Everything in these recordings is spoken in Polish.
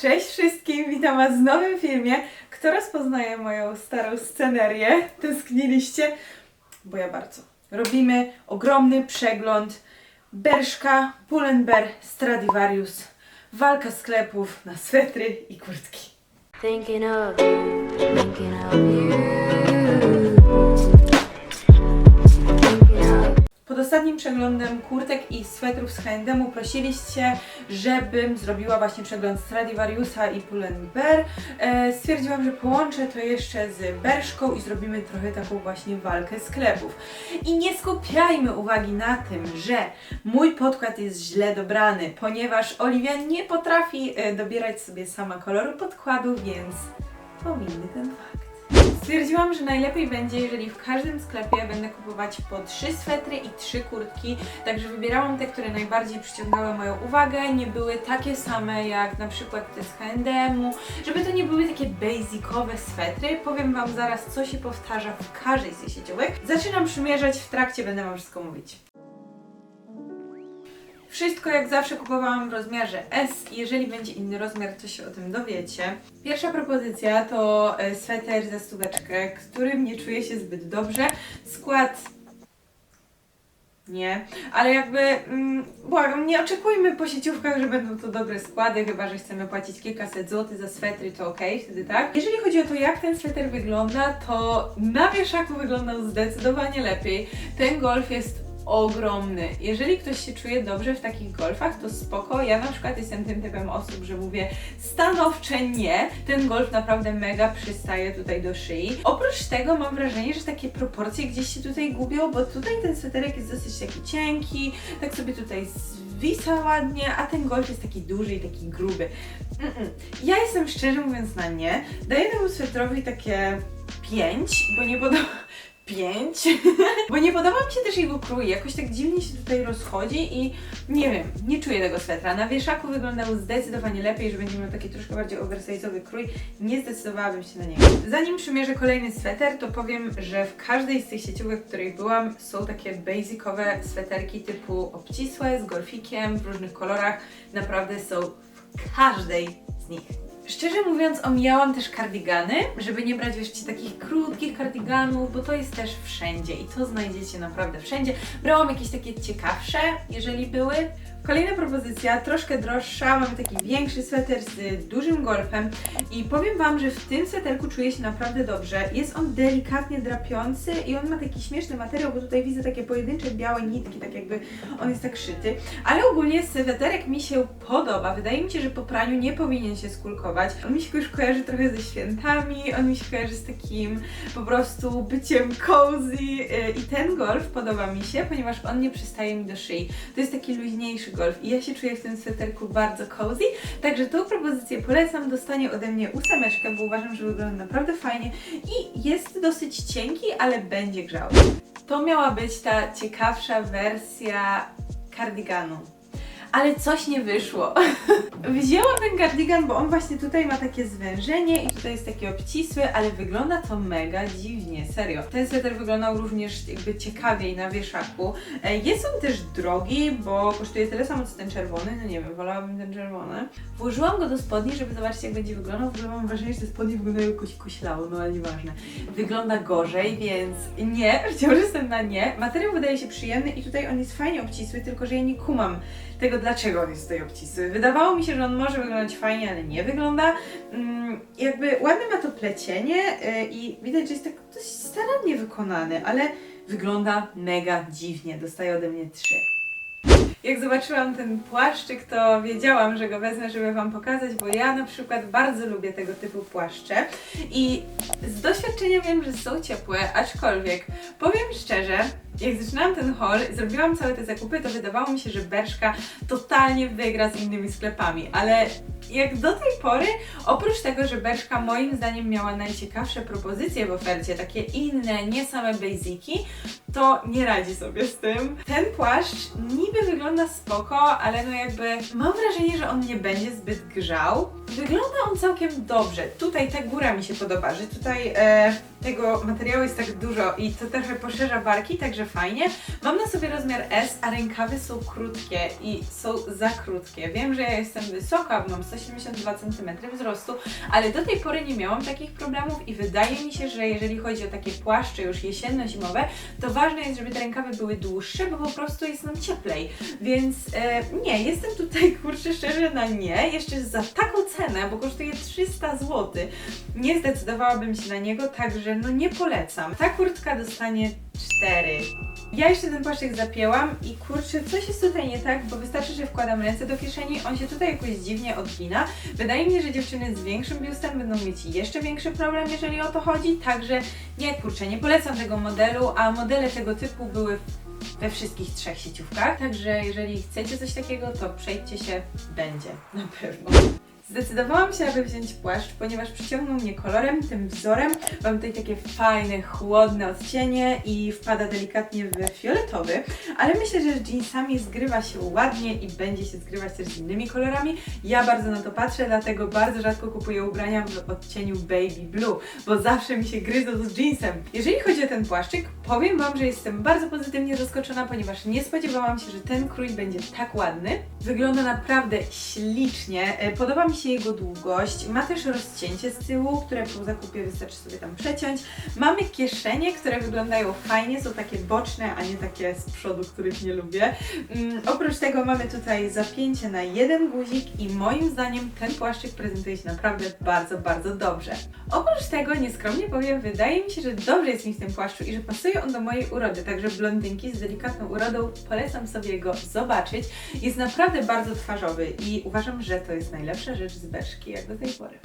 Cześć wszystkim, witam Was w nowym filmie. Kto rozpoznaje moją starą scenerię? Tęskniliście? Bo ja bardzo. Robimy ogromny przegląd Berszka, Pull&Bear, Stradivarius. Walka sklepów na swetry i kurtki. Thinking of you, thinking of you. Ostatnim przeglądem kurtek i swetrów z H&M prosiliście, żebym zrobiła właśnie przegląd Stradivariusa i Pull&Bear. E, stwierdziłam, że połączę to jeszcze z Berszką i zrobimy trochę taką właśnie walkę sklepów. I nie skupiajmy uwagi na tym, że mój podkład jest źle dobrany, ponieważ Oliwia nie potrafi e, dobierać sobie sama koloru podkładu, więc pominny ten fakt. Stwierdziłam, że najlepiej będzie, jeżeli w każdym sklepie będę kupować po trzy swetry i trzy kurtki, także wybierałam te, które najbardziej przyciągały moją uwagę, nie były takie same jak na przykład te z H&M-u, żeby to nie były takie basicowe swetry. Powiem Wam zaraz, co się powtarza w każdej z tych sieciówek. Zaczynam przymierzać, w trakcie będę Wam wszystko mówić. Wszystko jak zawsze kupowałam w rozmiarze S. Jeżeli będzie inny rozmiar, to się o tym dowiecie. Pierwsza propozycja to e, sweter za stóweczkę, którym nie czuję się zbyt dobrze. Skład nie, ale jakby mm, błagam, nie oczekujmy po sieciówkach, że będą to dobre składy, chyba że chcemy płacić kilkaset złotych za swetry, to okej, wtedy tak. Jeżeli chodzi o to, jak ten sweter wygląda, to na wieszaku wyglądał zdecydowanie lepiej. Ten golf jest ogromny. Jeżeli ktoś się czuje dobrze w takich golfach, to spoko. Ja na przykład jestem tym typem osób, że mówię stanowcze nie. Ten golf naprawdę mega przystaje tutaj do szyi. Oprócz tego mam wrażenie, że takie proporcje gdzieś się tutaj gubią, bo tutaj ten sweterek jest dosyć taki cienki, tak sobie tutaj zwisa ładnie, a ten golf jest taki duży i taki gruby. Mm-mm. Ja jestem szczerze mówiąc na nie. Daję temu swetrowi takie 5, bo nie podoba... 5, bo nie podoba mi się też jego krój, jakoś tak dziwnie się tutaj rozchodzi i nie wiem, nie czuję tego swetra. Na wieszaku wyglądał zdecydowanie lepiej, że będzie miał taki troszkę bardziej oversize'owy krój, nie zdecydowałabym się na niego. Zanim przymierzę kolejny sweter, to powiem, że w każdej z tych sieciówek, w której byłam, są takie basicowe sweterki typu obcisłe, z golfikiem, w różnych kolorach, naprawdę są w każdej z nich. Szczerze mówiąc, omijałam też kardigany, żeby nie brać jeszcze takich krótkich kardiganów, bo to jest też wszędzie i to znajdziecie naprawdę wszędzie. Brałam jakieś takie ciekawsze, jeżeli były. Kolejna propozycja, troszkę droższa, mamy taki większy sweter z dużym golfem i powiem Wam, że w tym sweterku czuję się naprawdę dobrze. Jest on delikatnie drapiący i on ma taki śmieszny materiał, bo tutaj widzę takie pojedyncze białe nitki, tak jakby on jest tak szyty. Ale ogólnie sweterek mi się podoba. Wydaje mi się, że po praniu nie powinien się skulkować. On mi się już kojarzy trochę ze świętami, on mi się kojarzy z takim po prostu byciem cozy yy, i ten golf podoba mi się, ponieważ on nie przystaje mi do szyi. To jest taki luźniejszy golf i ja się czuję w tym sweterku bardzo cozy, także tą propozycję polecam. Dostanie ode mnie ósemeczkę, bo uważam, że wygląda naprawdę fajnie i jest dosyć cienki, ale będzie grzał. To miała być ta ciekawsza wersja kardiganu. Ale coś nie wyszło. Wzięłam ten kardigan, bo on właśnie tutaj ma takie zwężenie i tutaj jest taki obcisły, ale wygląda to mega dziwnie, serio. Ten sweter wyglądał również jakby ciekawiej na wieszaku. E, Jest on też drogi, bo kosztuje tyle samo co ten czerwony, no nie wiem, wolałabym ten czerwony. Włożyłam go do spodni, żeby zobaczyć jak będzie wyglądał. Ogóle mam wrażenie, że te spodnie wyglądają jakoś koślało, no ale nieważne. Wygląda gorzej, więc nie, wciąż jestem na nie. Materiał wydaje się przyjemny i tutaj on jest fajnie obcisły, tylko że ja nie kumam tego, dlaczego on jest tutaj obcisły. Wydawało mi się, że on może wyglądać fajnie, ale nie wygląda. Mm, jakby ładne ma to plecienie yy, i widać, że jest tak dość starannie wykonany, ale wygląda mega dziwnie. Dostaje ode mnie trzy. Jak zobaczyłam ten płaszczyk, to wiedziałam, że go wezmę, żeby Wam pokazać, bo ja na przykład bardzo lubię tego typu płaszcze i z doświadczenia wiem, że są ciepłe, aczkolwiek powiem szczerze, jak zaczynałam ten haul, zrobiłam całe te zakupy, to wydawało mi się, że Berszka totalnie wygra z innymi sklepami, ale jak do tej pory, oprócz tego, że Berszka moim zdaniem miała najciekawsze propozycje w ofercie, takie inne, nie same basiki, to nie radzi sobie z tym. Ten płaszcz niby wygląda spoko, ale no jakby mam wrażenie, że on nie będzie zbyt grzał. Wygląda on całkiem dobrze. Tutaj ta góra mi się podoba, że tutaj e, tego materiału jest tak dużo i to trochę poszerza barki, także fajnie. Mam na sobie rozmiar S, a rękawy są krótkie i są za krótkie. Wiem, że ja jestem wysoka, mam 172 cm wzrostu, ale do tej pory nie miałam takich problemów i wydaje mi się, że jeżeli chodzi o takie płaszcze już jesienno-zimowe, to ważne jest, żeby te rękawy były dłuższe, bo po prostu jest nam cieplej. Więc e, nie, jestem tutaj kurczę szczerze na nie. Jeszcze za taką cenę, bo kosztuje 300 zł. Nie zdecydowałabym się na niego, także no nie polecam. Ta kurtka dostanie 4. Ja jeszcze ten płaszczyk zapięłam i kurczę, coś jest tutaj nie tak, bo wystarczy, że wkładam ręce do kieszeni, on się tutaj jakoś dziwnie odgina. Wydaje mi się, że dziewczyny z większym biustem będą mieć jeszcze większy problem, jeżeli o to chodzi, także nie, kurczę, nie polecam tego modelu, a modele tego typu były we wszystkich trzech sieciówkach, także jeżeli chcecie coś takiego, to przejdźcie się, będzie, na pewno. Zdecydowałam się, aby wziąć płaszcz, ponieważ przyciągnął mnie kolorem, tym wzorem. Mam tutaj takie fajne, chłodne odcienie i wpada delikatnie w fioletowy, ale myślę, że z jeansami zgrywa się ładnie i będzie się zgrywać też z innymi kolorami. Ja bardzo na to patrzę, dlatego bardzo rzadko kupuję ubrania w odcieniu baby blue, bo zawsze mi się gryzą z jeansem. Jeżeli chodzi o ten płaszczyk, powiem Wam, że jestem bardzo pozytywnie zaskoczona, ponieważ nie spodziewałam się, że ten krój będzie tak ładny. Wygląda naprawdę ślicznie, E, podoba mi się jego długość, ma też rozcięcie z tyłu, które po zakupie wystarczy sobie tam przeciąć. Mamy kieszenie, które wyglądają fajnie, są takie boczne, a nie takie z przodu, których nie lubię. Mm, oprócz tego mamy tutaj zapięcie na jeden guzik i moim zdaniem ten płaszczyk prezentuje się naprawdę bardzo, bardzo dobrze. Oprócz tego, nieskromnie powiem, wydaje mi się, że dobrze jest mi w tym płaszczu i że pasuje on do mojej urody, także blondynki z delikatną urodą polecam sobie go zobaczyć. Jest naprawdę bardzo twarzowy i uważam, że to jest najlepsza rzecz z beczki jak do tej pory.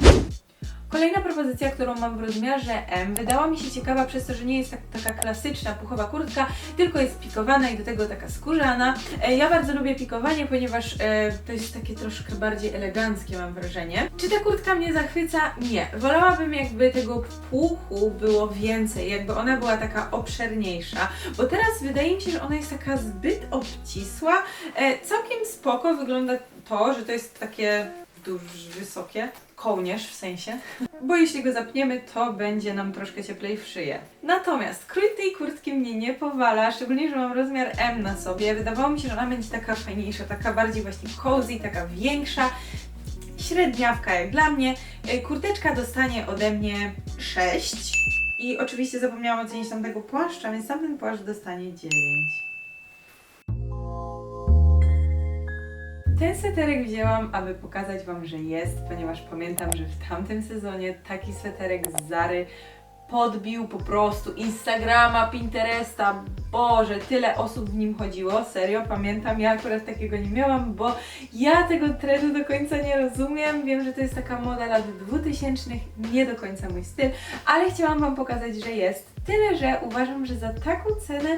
Kolejna propozycja, którą mam w rozmiarze M, wydała mi się ciekawa przez to, że nie jest tak, taka klasyczna puchowa kurtka, tylko jest pikowana i do tego taka skórzana. E, ja bardzo lubię pikowanie, ponieważ e, to jest takie troszkę bardziej eleganckie, mam wrażenie. Czy ta kurtka mnie zachwyca? Nie. Wolałabym jakby tego puchu było więcej, jakby ona była taka obszerniejsza, bo teraz wydaje mi się, że ona jest taka zbyt obcisła. E, całkiem spoko wygląda to, że to jest takie duże, wysokie, kołnierz w sensie, bo jeśli go zapniemy, to będzie nam troszkę cieplej w szyję. Natomiast krój tej kurtki mnie nie powala, szczególnie, że mam rozmiar M na sobie. Wydawało mi się, że ona będzie taka fajniejsza, taka bardziej właśnie cozy, taka większa. Średniawka jak dla mnie. Y, Kurteczka dostanie ode mnie 6. I oczywiście zapomniałam ocenić tamtego płaszcza, więc tamten płaszcz dostanie 9. Ten sweterek wzięłam, aby pokazać Wam, że jest, ponieważ pamiętam, że w tamtym sezonie taki sweterek z Zary podbił po prostu Instagrama, Pinteresta. Boże, tyle osób w nim chodziło, serio, pamiętam, ja akurat takiego nie miałam, bo ja tego trendu do końca nie rozumiem. Wiem, że to jest taka moda lat 2000, nie do końca mój styl, ale chciałam Wam pokazać, że jest. Tyle, że uważam, że za taką cenę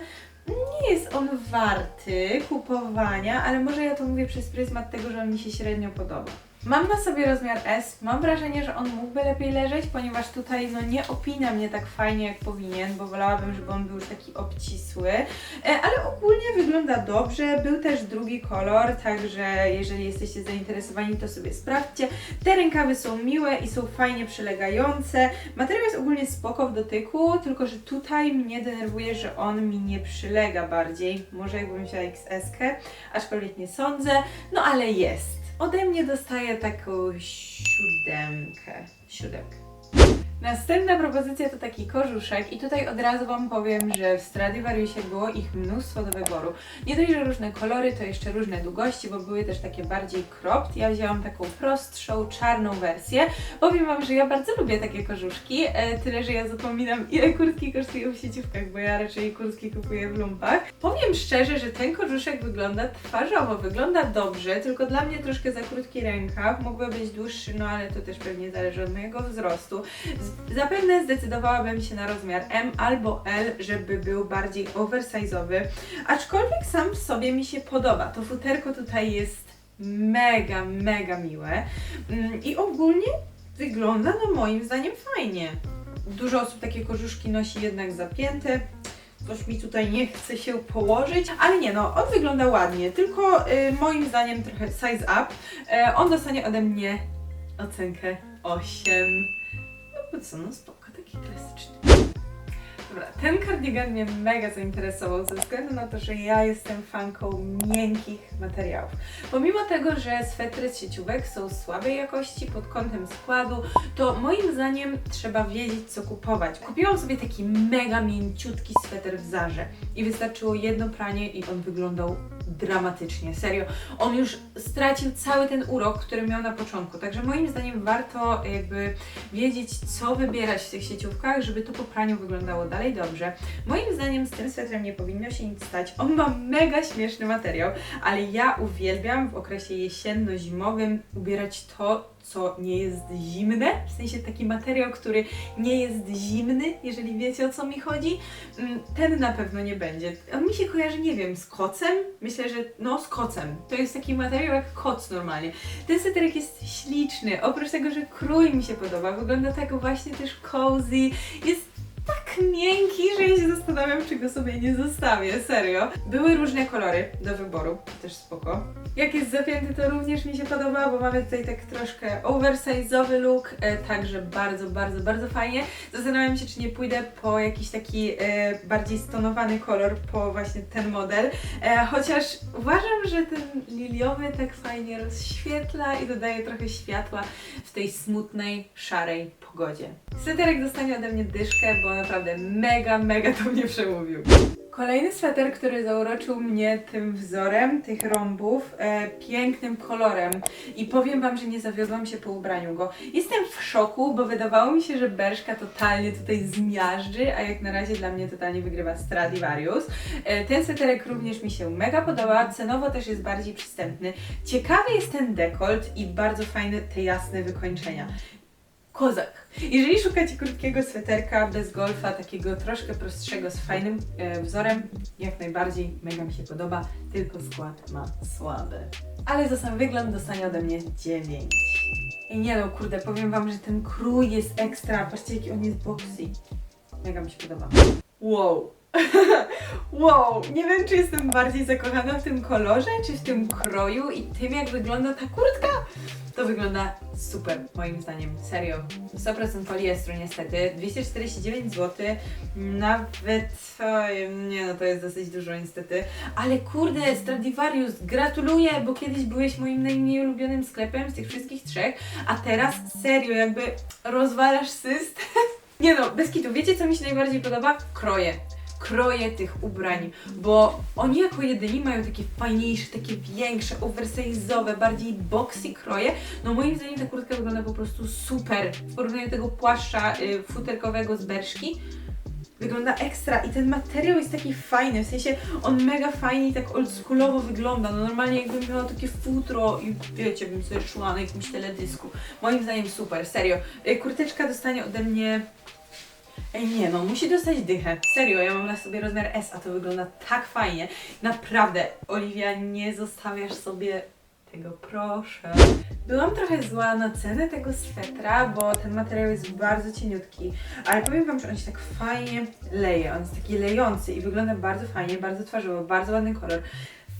nie jest on warty kupowania, ale może ja to mówię przez pryzmat tego, że on mi się średnio podoba. Mam na sobie rozmiar S. Mam wrażenie, że on mógłby lepiej leżeć, ponieważ tutaj no, nie opina mnie tak fajnie jak powinien, bo wolałabym, żeby on był już taki obcisły. E, ale ogólnie wygląda dobrze. Był też drugi kolor, także jeżeli jesteście zainteresowani, to sobie sprawdźcie. Te rękawy są miłe i są fajnie przylegające. Materiał jest ogólnie spoko w dotyku, tylko że tutaj mnie denerwuje, że on mi nie przylega bardziej. Może jakbym wzięła XS-kę, aczkolwiek nie sądzę. No ale jest. Ode mnie dostaję taką siódemkę. Siódemkę. Następna propozycja to taki korzuszek i tutaj od razu Wam powiem, że w Stradivariusie było ich mnóstwo do wyboru. Nie dość, że różne kolory, to jeszcze różne długości, bo były też takie bardziej cropped. Ja wzięłam taką prostszą, czarną wersję. Powiem Wam, że ja bardzo lubię takie korzuszki, e, tyle, że ja zapominam ile kurtki kosztują w sieciówkach, bo ja raczej kurtki kupuję w lumpach. Powiem szczerze, że ten korzuszek wygląda twarzowo, wygląda dobrze, tylko dla mnie troszkę za krótki rękaw, mógłby być dłuższy, no ale to też pewnie zależy od mojego wzrostu. Zapewne zdecydowałabym się na rozmiar M albo L, żeby był bardziej oversize'owy, aczkolwiek sam w sobie mi się podoba. To futerko tutaj jest mega, mega miłe Mm, i ogólnie wygląda no moim zdaniem fajnie. Dużo osób takie korzuszki nosi jednak zapięte. Coś mi tutaj nie chce się położyć, ale nie no, on wygląda ładnie, tylko y, moim zdaniem trochę size up. E, on dostanie ode mnie ocenkę 8. Co, no spoko, taki klasyczny. Dobra, ten kardigan mnie mega zainteresował ze względu na to, że ja jestem fanką miękkich materiałów. Pomimo tego, że swetry z sieciówek są słabej jakości pod kątem składu, to moim zdaniem trzeba wiedzieć, co kupować. Kupiłam sobie taki mega mięciutki sweter w Zarze i wystarczyło jedno pranie i on wyglądał dramatycznie. Serio, on już stracił cały ten urok, który miał na początku. Także moim zdaniem warto jakby wiedzieć, co wybierać w tych sieciówkach, żeby to po praniu wyglądało dalej dobrze. Moim zdaniem z tym swetrem nie powinno się nic stać. On ma mega śmieszny materiał, ale ja uwielbiam w okresie jesienno-zimowym ubierać to, co nie jest zimne, w sensie taki materiał, który nie jest zimny, jeżeli wiecie o co mi chodzi. Mm, Ten na pewno nie będzie. On mi się kojarzy, nie wiem, z kocem. Myślę, że no z kocem. To jest taki materiał jak koc normalnie. Ten sweterek jest śliczny. Oprócz tego, że krój mi się podoba, wygląda tak właśnie też cozy. Jest tak miękki, że ja się zastanawiam, czy go sobie nie zostawię, serio. Były różne kolory do wyboru, też spoko. Jak jest zapięty, to również mi się podoba, bo mamy tutaj tak troszkę oversize'owy look, e, także bardzo, bardzo, bardzo fajnie. Zastanawiam się, czy nie pójdę po jakiś taki e, bardziej stonowany kolor, po właśnie ten model, e, chociaż uważam, że ten liliowy tak fajnie rozświetla i dodaje trochę światła w tej smutnej, szarej pogodzie. Sweterek dostanie ode mnie dyszkę, bo naprawdę mega, mega do mnie przemówił. Kolejny sweter, który zauroczył mnie tym wzorem tych rąbów, e, pięknym kolorem i powiem Wam, że nie zawiodłam się po ubraniu go. Jestem w szoku, bo wydawało mi się, że Berszka totalnie tutaj zmiażdży, a jak na razie dla mnie totalnie wygrywa Stradivarius. E, ten sweterek również mi się mega podoba, cenowo też jest bardziej przystępny. Ciekawy jest ten dekolt i bardzo fajne te jasne wykończenia. Kozak. Jeżeli szukacie krótkiego sweterka bez golfa, takiego troszkę prostszego, z fajnym e, wzorem, jak najbardziej, mega mi się podoba, tylko skład ma słaby. Ale za sam wygląd dostanie ode mnie 9. I nie no, kurde, powiem Wam, że ten krój jest ekstra. Patrzcie, jaki on jest boxy. Mega mi się podoba. Wow. wow, nie wiem, czy jestem bardziej zakochana w tym kolorze, czy w tym kroju i tym, jak wygląda ta kurtka. To wygląda super, moim zdaniem. Serio. 100% poliestru niestety. 249 zł. Nawet... Oj, nie no, to jest dosyć dużo niestety. Ale kurde, Stradivarius, gratuluję, bo kiedyś byłeś moim najmniej ulubionym sklepem z tych wszystkich trzech, a teraz serio, jakby rozwalasz system. Nie no, bez kitu. Wiecie, co mi się najbardziej podoba? Kroje kroje tych ubrań, bo oni jako jedyni mają takie fajniejsze, takie większe, oversize'owe, bardziej boxy kroje. No moim zdaniem ta kurtka wygląda po prostu super w porównaniu do tego płaszcza y, futerkowego z Berszki. Wygląda ekstra i ten materiał jest taki fajny, w sensie on mega fajnie i tak oldschoolowo wygląda. No normalnie jakbym miała takie futro i wiecie, bym sobie szła na jakimś teledysku. Moim zdaniem super, serio. Y, Kurteczka dostanie ode mnie Ej, nie no, musi dostać dychę. Serio, ja mam na sobie rozmiar S, a to wygląda tak fajnie. Naprawdę, Oliwia, nie zostawiasz sobie tego, proszę. Byłam trochę zła na cenę tego swetra, bo ten materiał jest bardzo cieniutki, ale powiem Wam, że on się tak fajnie leje. On jest taki lejący i wygląda bardzo fajnie, bardzo twarzowo, bardzo ładny kolor.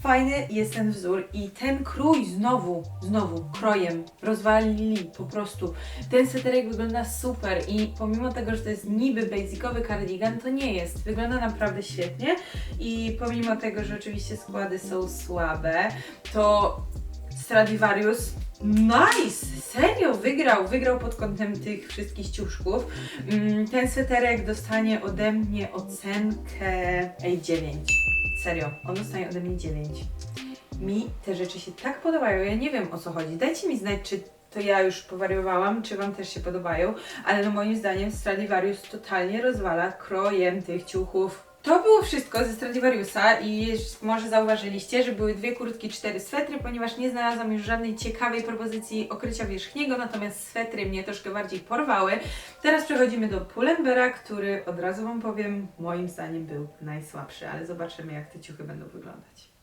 Fajny jest ten wzór i ten krój znowu, znowu krojem rozwalili po prostu. Ten sweterek wygląda super i pomimo tego, że to jest niby basicowy cardigan, to nie jest. Wygląda naprawdę świetnie i pomimo tego, że oczywiście składy są słabe, to Stradivarius Nice! Serio, wygrał, wygrał pod kątem tych wszystkich ciuszków. Mm, Ten sweterek dostanie ode mnie ocenkę ej, 9. Serio, on dostanie ode mnie 9. Mi te rzeczy się tak podobają, ja nie wiem o co chodzi. Dajcie mi znać, czy to ja już powariowałam, czy Wam też się podobają, ale no moim zdaniem Stradivarius totalnie rozwala krojem tych ciuchów. To było wszystko ze Stradivariusa i może zauważyliście, że były dwie kurtki, cztery swetry, ponieważ nie znalazłam już żadnej ciekawej propozycji okrycia wierzchniego, natomiast swetry mnie troszkę bardziej porwały. Teraz przechodzimy do Pull&Beara, który od razu Wam powiem, moim zdaniem był najsłabszy, ale zobaczymy jak te ciuchy będą wyglądać.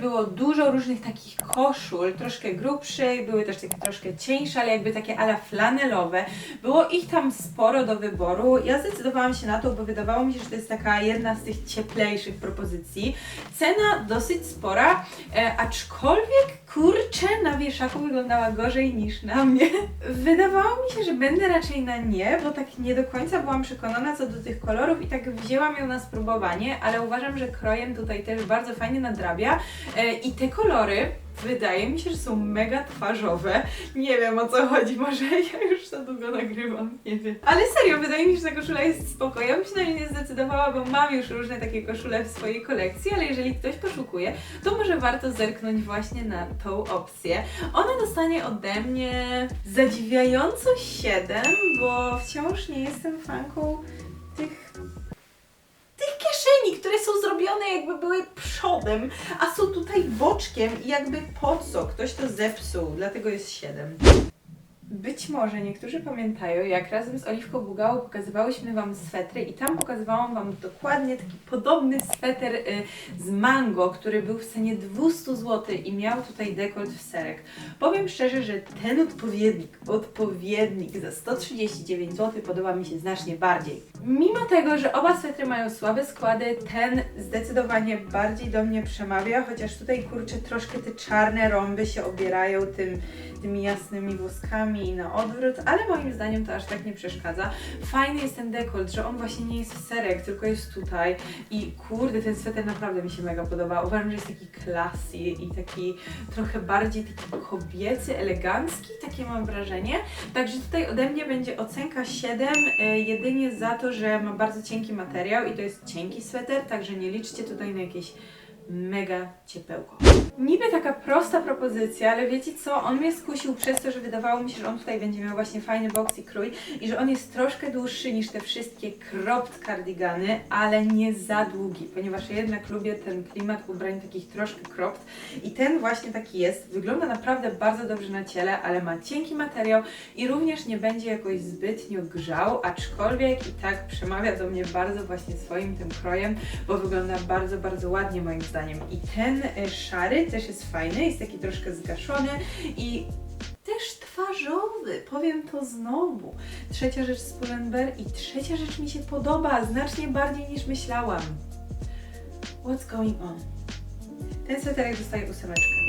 Było dużo różnych takich koszul, troszkę grubszych, były też takie troszkę cieńsze, ale jakby takie ala flanelowe. Było ich tam sporo do wyboru. Ja zdecydowałam się na to, bo wydawało mi się, że to jest taka jedna z tych cieplejszych propozycji. Cena dosyć spora, e, aczkolwiek Kurczę, na wieszaku wyglądała gorzej niż na mnie. Wydawało mi się, że będę raczej na nie, bo tak nie do końca byłam przekonana co do tych kolorów i tak wzięłam ją na spróbowanie, ale uważam, że krojem tutaj też bardzo fajnie nadrabia i te kolory wydaje mi się, że są mega twarzowe. Nie wiem o co chodzi, może ja już za długo nagrywam, nie wiem. Ale serio, wydaje mi się, że ta koszula jest spoko. Ja bym się na nią nie zdecydowała, bo mam już różne takie koszule w swojej kolekcji, ale jeżeli ktoś poszukuje, to może warto zerknąć właśnie na tą opcję. Ona dostanie ode mnie zadziwiająco 7, bo wciąż nie jestem fanką tych które są zrobione jakby były przodem, a są tutaj boczkiem i jakby po co? Ktoś to zepsuł, dlatego jest 7. Być może niektórzy pamiętają, jak razem z Oliwką Bugałą pokazywałyśmy Wam swetry i tam pokazywałam Wam dokładnie taki podobny sweter y, z mango, który był w cenie 200 zł i miał tutaj dekolt w serek. Powiem szczerze, że ten odpowiednik, odpowiednik za 139 zł podoba mi się znacznie bardziej. Mimo tego, że oba swetry mają słabe składy, ten zdecydowanie bardziej do mnie przemawia, chociaż tutaj kurczę troszkę te czarne rąby się obierają tym, tymi jasnymi włoskami i na odwrót, ale moim zdaniem to aż tak nie przeszkadza. Fajny jest ten dekolt, że on właśnie nie jest serek, tylko jest tutaj i kurde, ten sweter naprawdę mi się mega podoba. Uważam, że jest taki classy i taki trochę bardziej taki kobiecy, elegancki, takie mam wrażenie. Także tutaj ode mnie będzie ocenka 7, e, jedynie za to, że ma bardzo cienki materiał i to jest cienki sweter, także nie liczcie tutaj na jakieś mega ciepełko. Niby taka prosta propozycja, ale wiecie co? On mnie skusił przez to, że wydawało mi się, że on tutaj będzie miał właśnie fajny box i krój i że on jest troszkę dłuższy niż te wszystkie cropped cardigany, ale nie za długi, ponieważ ja jednak lubię ten klimat ubrań takich troszkę cropped i ten właśnie taki jest. Wygląda naprawdę bardzo dobrze na ciele, ale ma cienki materiał i również nie będzie jakoś zbytnio grzał, aczkolwiek i tak przemawia do mnie bardzo właśnie swoim tym krojem, bo wygląda bardzo, bardzo ładnie moim zdaniem. I ten e, szary też jest fajny, jest taki troszkę zgaszony i też twarzowy, powiem to znowu. Trzecia rzecz z Pull&Bear i trzecia rzecz mi się podoba, znacznie bardziej niż myślałam. What's going on? Ten sweterek dostaje ósemeczkę.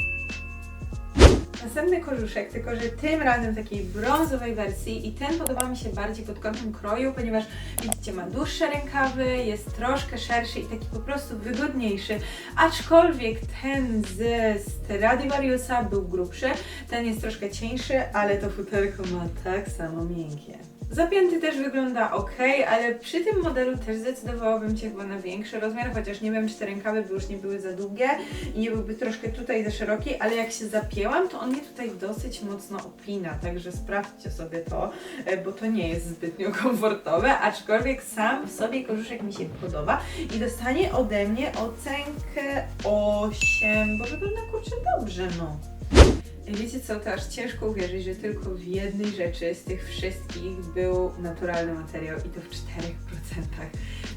Następny korzuszek, tylko że tym razem w takiej brązowej wersji i ten podoba mi się bardziej pod kątem kroju, ponieważ widzicie ma dłuższe rękawy, jest troszkę szerszy i taki po prostu wygodniejszy, aczkolwiek ten z Stradivariusa był grubszy, ten jest troszkę cieńszy, ale to futerko ma tak samo miękkie. Zapięty też wygląda ok, ale przy tym modelu też zdecydowałabym się chyba na większy rozmiar, chociaż nie wiem, czy te rękawy by już nie były za długie i nie byłby troszkę tutaj za szeroki, ale jak się zapięłam, to on mnie tutaj dosyć mocno opina, także sprawdźcie sobie to, e, bo to nie jest zbytnio komfortowe, aczkolwiek sam w sobie korzuszek mi się podoba i dostanie ode mnie ocenkę 8, bo wygląda kurczę dobrze, no. Wiecie co, to aż ciężko uwierzyć, że tylko w jednej rzeczy z tych wszystkich był naturalny materiał i to w 4%.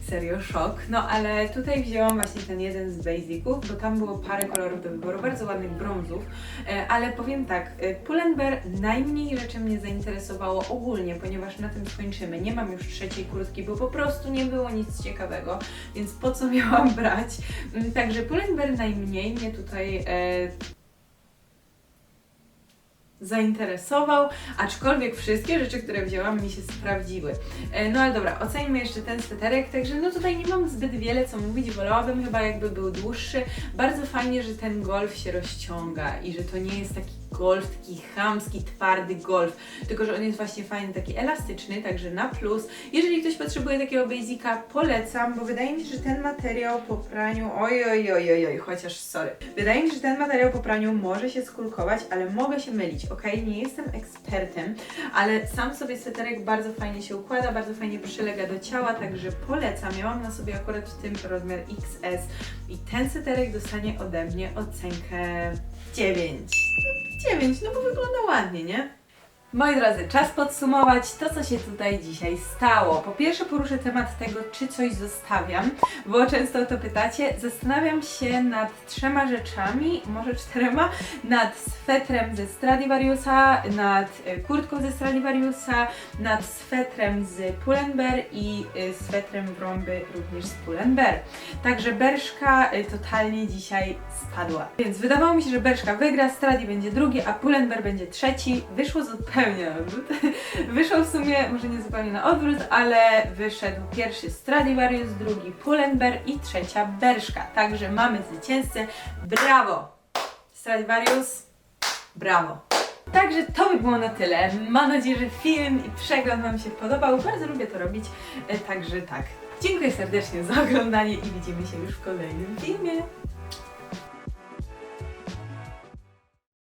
Serio szok. No ale tutaj wzięłam właśnie ten jeden z basiców, bo tam było parę kolorów do wyboru, bardzo ładnych brązów, e, ale powiem tak, e, Pull&Bear najmniej rzeczy mnie zainteresowało ogólnie, ponieważ na tym skończymy. Nie mam już trzeciej kurtki, bo po prostu nie było nic ciekawego, więc po co miałam brać? Mm, Także Pull&Bear najmniej mnie tutaj e, zainteresował, aczkolwiek wszystkie rzeczy, które wzięłam mi się sprawdziły. E, No ale dobra, ocenimy jeszcze ten sweterek, także no tutaj nie mam zbyt wiele co mówić, wolałabym chyba jakby był dłuższy. Bardzo fajnie, że ten golf się rozciąga i że to nie jest taki golf, taki chamski, twardy golf, tylko że on jest właśnie fajny, taki elastyczny, także na plus. Jeżeli ktoś potrzebuje takiego basica, polecam, bo wydaje mi się, że ten materiał po praniu, oj, oj, oj, oj, oj, chociaż sorry, wydaje mi się, że ten materiał po praniu może się skulkować, ale mogę się mylić, ok? Nie jestem ekspertem, ale sam sobie sweterek bardzo fajnie się układa, bardzo fajnie przylega do ciała, także polecam. Ja mam na sobie akurat w tym rozmiar XS i ten sweterek dostanie ode mnie ocenkę 9. 9, no bo wygląda ładnie, nie? Moi drodzy, czas podsumować to, co się tutaj dzisiaj stało. Po pierwsze poruszę temat tego, czy coś zostawiam, bo często o to pytacie. Zastanawiam się nad trzema rzeczami, może czterema, nad swetrem ze Stradivariusa, nad y, kurtką ze Stradivariusa, nad swetrem z Pull&Bear i y, swetrem w rąby również z Pull&Bear. Także Berszka y, totalnie dzisiaj spadła. Więc wydawało mi się, że Berszka wygra, Stradi będzie drugi, a Pull&Bear będzie trzeci. Wyszło zupełnie na odwrót. Wyszło w sumie, może nie zupełnie na odwrót, ale wyszedł pierwszy Stradivarius, drugi Pull&Bear i trzecia Berszka. Także mamy zwycięzcę. Brawo! Stradivarius, brawo! Także to by było na tyle. Mam nadzieję, że film i przegląd Wam się podobał. Bardzo lubię to robić, e, także tak. Dziękuję serdecznie za oglądanie i widzimy się już w kolejnym filmie.